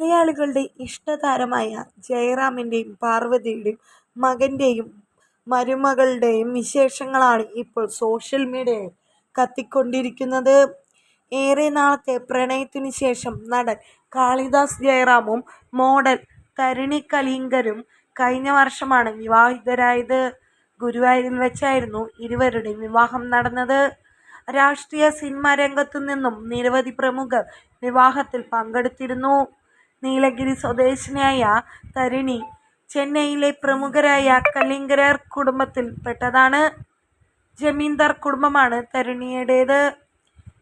മലയാളികളുടെ ഇഷ്ടതാരമായ ജയറാമിന്റെയും പാർവതിയുടെയും മകന്റെയും മരുമകളുടെയും വിശേഷങ്ങളാണ് ഇപ്പോൾ സോഷ്യൽ മീഡിയയിൽ കത്തിക്കൊണ്ടിരിക്കുന്നത്. ഏറെ നാളത്തെ പ്രണയത്തിനു ശേഷം നടൻ കാളിദാസ് ജയറാമും മോഡൽ തരിണി കലിംഗരും കഴിഞ്ഞ വർഷമാണ് വിവാഹിതരായത്. ഗുരുവായൂരിൽ വെച്ചായിരുന്നു ഇരുവരുടെയും വിവാഹം നടന്നത്. രാഷ്ട്രീയ, സിനിമാ രംഗത്തു നിന്നും നിരവധി പ്രമുഖർ വിവാഹത്തിൽ പങ്കെടുത്തിരുന്നു. നീലഗിരി സ്വദേശിനിയായ തരിണി ചെന്നൈയിലെ പ്രമുഖരായ കലിംഗരർ കുടുംബത്തിൽ പെട്ടതാണ്. ജമീന്ദാർ കുടുംബമാണ് തരിണിയുടേത്.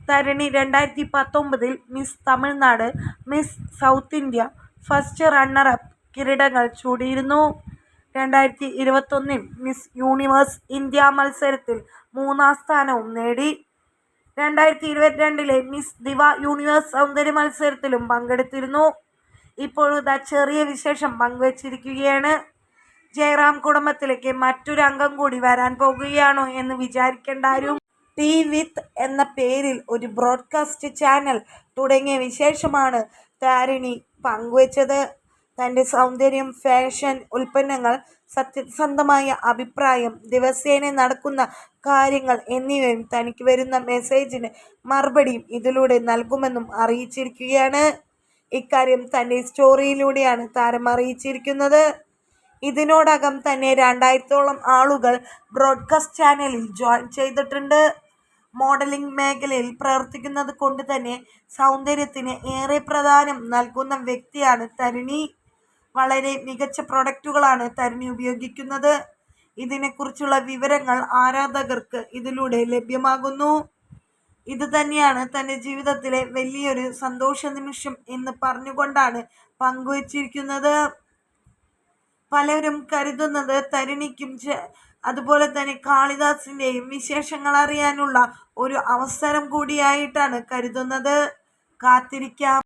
തരിണി രണ്ടായിരത്തി പത്തൊമ്പതിൽ miss Tamil Nadu, miss south India, first runner up കിരീടങ്ങൾ ചൂടിയിരുന്നു. രണ്ടായിരത്തി ഇരുപത്തൊന്നിൽ മിസ് യൂണിവേഴ്സ് ഇന്ത്യ മത്സരത്തിൽ മൂന്നാം സ്ഥാനവും നേടി. രണ്ടായിരത്തി ഇരുപത്തിരണ്ടിലെ മിസ് ദിവ യൂണിവേഴ്സ് സൗന്ദര്യ മത്സരത്തിലും പങ്കെടുത്തിരുന്നു. ഇപ്പോഴിതാ ചെറിയ വിശേഷം പങ്കുവച്ചിരിക്കുകയാണ്. ജയറാം കുടുംബത്തിലേക്ക് മറ്റൊരു അംഗം കൂടി വരാൻ പോകുകയാണോ എന്ന് വിചാരിക്കേണ്ടാരും. ടി വിത്ത് എന്ന പേരിൽ ഒരു ബ്രോഡ്കാസ്റ്റ് ചാനൽ തുടങ്ങിയ വിശേഷമാണ് താരിണി പങ്കുവച്ചത്. തന്റെ സൗന്ദര്യം, ഫാഷൻ ഉൽപ്പന്നങ്ങൾ, സത്യസന്ധമായ അഭിപ്രായം, ദിവസേന നടക്കുന്ന കാര്യങ്ങൾ എന്നിവയും തനിക്ക് വരുന്ന മെസ്സേജിന് മറുപടിയും ഇതിലൂടെ നൽകുമെന്നും അറിയിച്ചിരിക്കുകയാണ്. ഇക്കാര്യം തന്റെ സ്റ്റോറിയിലൂടെയാണ് താരം അറിയിച്ചിരിക്കുന്നത്. ഇതിനോടകം തന്നെ രണ്ടായിരത്തോളം ആളുകൾ ബ്രോഡ്കാസ്റ്റ് ചാനലിൽ ജോയിൻ ചെയ്തിട്ടുണ്ട്. മോഡലിംഗ് മേഖലയിൽ പ്രവർത്തിക്കുന്നത് കൊണ്ട് തന്നെ സൗന്ദര്യത്തിന് ഏറെ പ്രാധാന്യം നൽകുന്ന വ്യക്തിയാണ് തരിണി. വളരെ മികച്ച പ്രൊഡക്റ്റുകളാണ് തരിണി ഉപയോഗിക്കുന്നത്. ഇതിനെക്കുറിച്ചുള്ള വിവരങ്ങൾ ആരാധകർക്ക് ഇതിലൂടെ ലഭ്യമാകുന്നു. ഇത് തന്നെയാണ് തന്റെ ജീവിതത്തിലെ വലിയൊരു സന്തോഷ നിമിഷം എന്ന് പറഞ്ഞുകൊണ്ടാണ് പങ്കുവച്ചിരിക്കുന്നത്. പലരും കരുതുന്നത് തരുണിക്കും അതുപോലെ തന്നെ കാളിദാസിന്റെയും വിശേഷങ്ങൾ അറിയാനുള്ള ഒരു അവസരം കൂടിയായിട്ടാണ് കരുതുന്നത്. കാത്തിരിക്കാം.